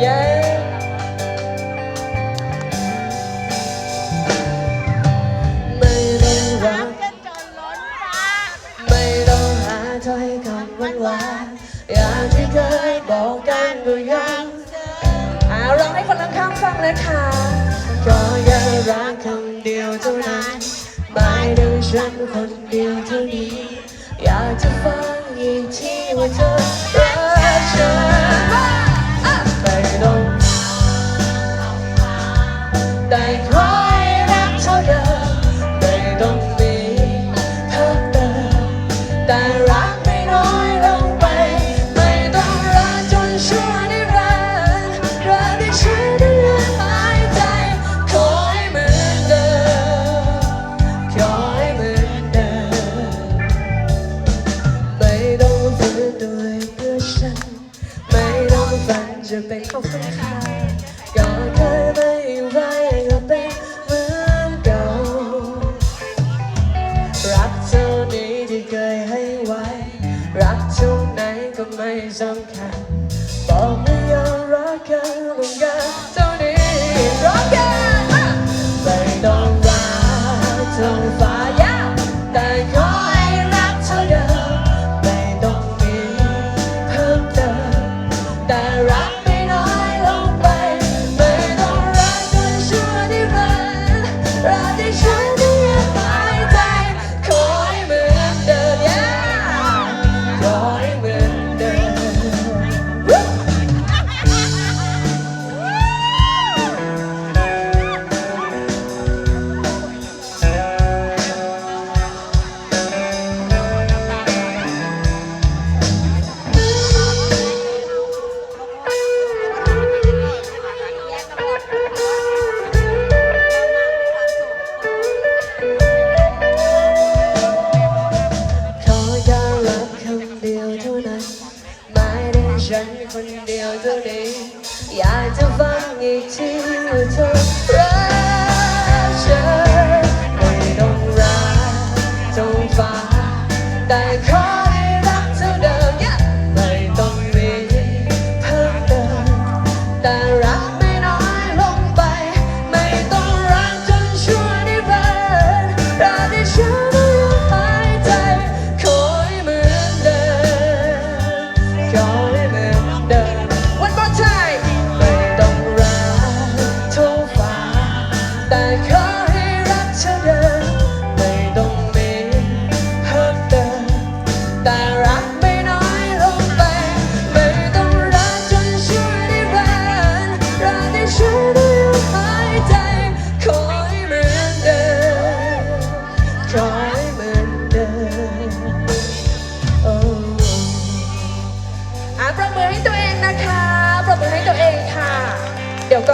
เย้ไม่ต้องรักกันจนล้นฟ้าไม่ต้องหาถ้อยคำหวานหวานอย่างที่เคยบอกกันก็ยังอ่าร้องให้คนข้างๆฟังเลยค่ะก็ยังรักคำเดียวเท่านั้นหมายถึงฉันคนเดียวเท่านี้อยากจะฟังอีกทีว่าเธอ จะเป็นขอบคุณค่ะก็เคยไม่ไหวก็เป็นเหมือนเก่า รักเท่านี้ที่เคยให้ไว้ รักเท่าไหนก็ไม่สำคัญบอกไม่ยอมรักกันต้องการเท่านี้รักกันไม่ต้องรักเท่า ฉันคนเดียวเท่านี้อยากจะฟังอีกทีว่าเธอรักฉันไม่ต้องรักเท่าฟ้าแต่ขอ